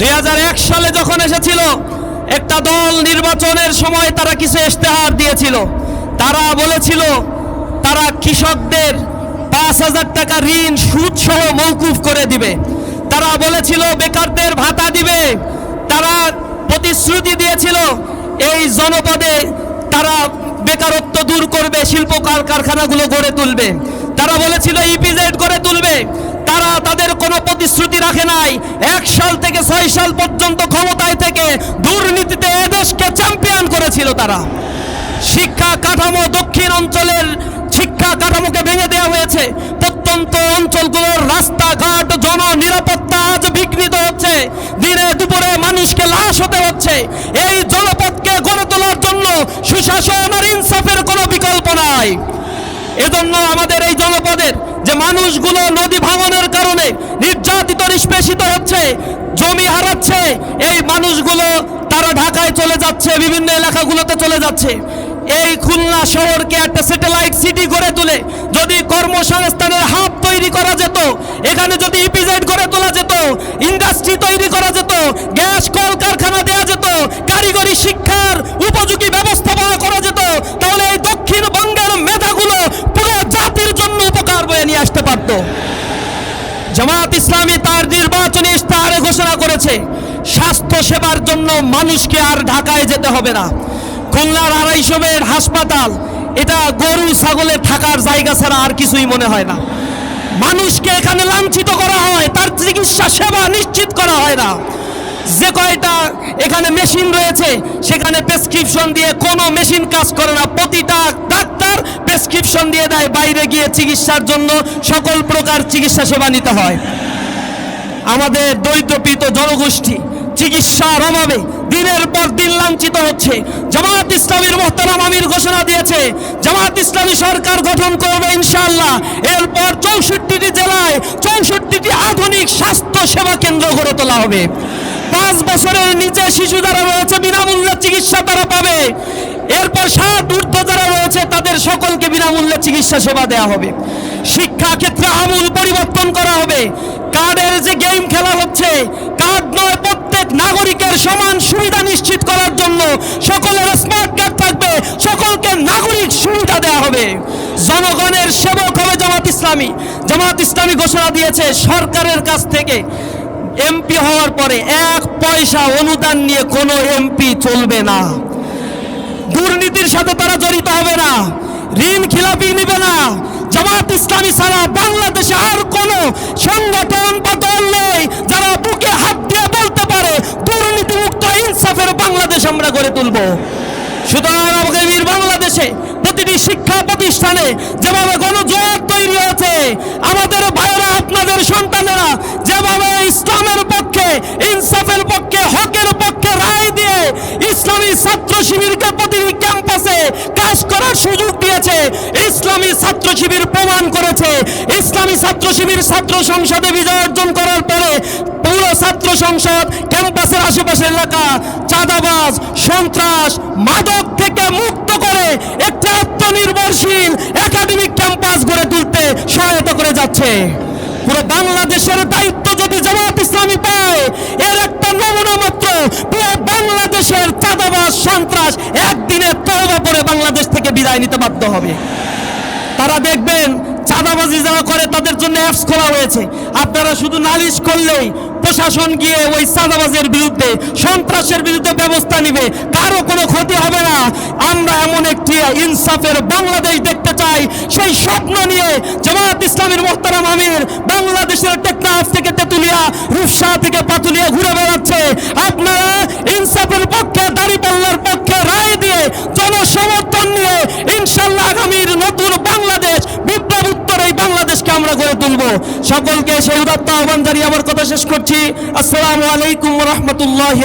দু হাজার এক সালে যখন এসেছিল, একটা দল নির্বাচনের সময় তারা কিছু ইশতেহার দিয়েছিল। তারা বলেছিল, তারা কৃষকদের পাঁচ হাজার টাকা ঋণ সুদ সহ মৌকুফ করে দিবে। তারা বলেছিল, বেকারদের ভাতা দিবে। তারা প্রতিশ্রুতি দিয়েছিল, এই জনপদে তারা বেকারত্ব দূর করবে শিল্প কারখানাগুলো গড়ে তুলবে। তারা বলেছিল, ইপিজেড গড়ে তুলবে। তারা তাদের নাই, এক সাল থেকে ছয় সাল পর্যন্ত ক্ষমতায় থেকে দুর্নীতিতে এদেশকে চ্যাম্পিয়ন করেছিল তারা। শিক্ষা কাঠামো দক্ষিণ অঞ্চলের শিক্ষা কাঠামোকে ভেঙে দেওয়া হয়েছে। প্রত্যন্ত অঞ্চলগুলোর রাস্তাঘাট জন নিরাপত্তা আজ বিঘ্নিত হচ্ছে। দিনে দুপুরে মানুষকে লাশ হতে হচ্ছে। এই জনপদকে গড়ে তোলার জন্য সুশাসন আর ইনসাফের কোনো বিকল্প নাই। এজন্য আমাদের এই জনপদের যে মানুষগুলো নদী ভাঙনের কারণে নির্যাতিত, নিষ্পেষিত হচ্ছে, জমি হারাচ্ছে, এই মানুষগুলো তারা ঢাকায় চলে যাচ্ছে, বিভিন্ন এলাকাগুলোতে চলে যাচ্ছে। এই খুলনা শহরকে একটা স্যাটেলাইট সিটি গড়ে তুলে যদি কর্মসংস্থানের হাব তৈরি করা যেত, এখানে যদি ইপিজেড গড়ে তোলা যেত ইন্ডাস্ট্রি তৈরি করা যেত, গ্যাস কল কারখানা দেওয়া যেত, কারিগরি শিক্ষার উপযোগী ব্যবস্থাপনা করা যেত তাহলে এই দক্ষিণবঙ্গের মেধাগুলো পুরো জাতির জন্য উপকার বয়ে নিয়ে আসতে পারত। জামাত ইসলামী তার নির্বাচনী ইশতেহারে ঘোষণা করেছে, স্বাস্থ্য সেবার জন্য মানুষকে আর ঢাকায় যেতে হবে না। খুলনার আড়াইশো বেড হাসপাতাল, এটা গরু ছাগলের থাকার জায়গা ছাড়া আর কিছুই মনে হয় না। মানুষকে এখানে লাঞ্ছিত করা হয়, তার চিকিৎসা সেবা নিশ্চিত করা হয় না। যে কয়টা এখানে মেশিন রয়েছে, সেখানে প্রেসক্রিপশন দিয়ে কোনো মেশিন কাজ করে না। প্রতিটা ডাক্তার প্রেসক্রিপশন দিয়ে দেয়, বাইরে গিয়ে চিকিৎসার জন্য সকল প্রকার চিকিৎসা সেবা নিতে হয়। আমাদের দরিদ্রপীত জনগোষ্ঠী চিকিৎসার অভাবে দিনের পর দিন লাঞ্ছিত হচ্ছে। জামাত ইসলামীর মোহতারাম আমির ঘোষণা দিয়েছে, জামাত ইসলামী সরকার গঠন করবে ইনশাআল্লাহ। এরপর চৌষট্টিটি জেলায় চৌষট্টিটি আধুনিক স্বাস্থ্য সেবা কেন্দ্র গড়ে তোলা হবে। পাঁচ বছরের নিচে শিশু যারা রয়েছে, বিনামূল্যে চিকিৎসা তারা পাবে। এরপর ষাট ঊর্ধ্ব যারা রয়েছে, তাদের সকলকে বিনামূল্যে চিকিৎসা সেবা দেওয়া হবে। শিক্ষা ক্ষেত্রে আমূল পরিবর্তন করা হবে। কার্ডের যে গেম খেলা হচ্ছে, কার্ড নয়, প্রত্যেক নাগরিকের সমান সুবিধা নিশ্চিত করার জন্য সকলের স্মার্ট কার্ড থাকবে। সকলকে নাগরিক সুবিধা দেওয়া হবে। জনগণের সেবক হবে জামাত ইসলামী। জামাত ইসলামী ঘোষণা দিয়েছে, সরকারের কাছ থেকে এমপি হওয়ার পরে এক পয়সা অনুদান নিয়ে কোনো এমপি চলবে না। দুর্নীতির সাথে তারা জড়িত হবে না। ঋণ খিলাপি নিবে না। জামাত ইসলামী ছাড়া বাংলাদেশে আর কোনো সংগঠন বা দল নেই যারা বুকে হাত দিয়ে বলতে পারে দুর্নীতি মুক্ত ইনসাফের বাংলাদেশ আমরা গড়ে তুলব। সুতরাং আগামীর বাংলাদেশে প্রতিটি শিক্ষা প্রতিষ্ঠানে যেভাবে গণজোয়ার তৈরি হয়েছে, আমাদের ভাইয়েরা আপনাদের সন্তানেরা যেভাবে ইসলামের পক্ষে, ইনসাফের পক্ষে, হকের পক্ষে রায় দিয়ে ইসলামী ছাত্র শিবিরকে প্রতিটি ক্যাম্পাসে কাজ করার সুযোগ দিয়েছে, ইসলামী ছাত্র শিবির প্রমাণ করেছে। ইসলামী ছাত্র শিবির ছাত্র সংসদে বিজয় অর্জন করার পরে পৌর ছাত্র সংসদ, ক্যাম্পাসের আশেপাশের এলাকা চাঁদাবাজ, সন্ত্রাস, মাদক থেকে মুক্ত করে একটি আত্মনির্ভরশীল একাডেমিক ক্যাম্পাস গড়ে তুলতে সহায়তা করে যাচ্ছে। পুরো বাংলাদেশের দায়িত্ব যদি জামাত ইসলামী পায়, এর একটা নমুনা মাত্র, পুরো বাংলাদেশের চাঁদাবাজ সন্ত্রাস একদিনে তওবা পরে বাংলাদেশ থেকে বিদায় নিতে বাধ্য হবে। তারা দেখবেন চাঁদাবাজি যারা করে তাদের জন্য অ্যাপস খোলা হয়েছে। আপনারা শুধু নালিশ করলেই প্রশাসন গিয়ে ওই চাঁদাবাজের বিরুদ্ধে, সন্ত্রাসের বিরুদ্ধে ব্যবস্থা নিবে। কারও কোনো ক্ষতি হবে না। আমরা এমন একটি ইনসাফের বাংলাদেশ দেখতে চাই। সেই স্বপ্ন নিয়ে জামাত ইসলামের মোহতারাম আমির বাংলাদেশের টেকনাফ থেকে তেতুলিয়া, রূপসা থেকে পাতুলিয়া ঘুরে বেড়াচ্ছে। আপনারা ইনসাফের পক্ষে দাঁড়িপাল্লার পক্ষে রায় দিয়ে জনসমর্থন নিয়ে ইনশাল্লাহ আগামীর নতুন বাংলাদেশ বিপ্লব উত্তর এই বাংলাদেশকে আমরা গড়ে তুলব সকলকে সেই উদাত্ত আহ্বান জানিয়ে আমার কথা শেষ করছি। আসসালামু আলাইকুম রহমতুল্লাহ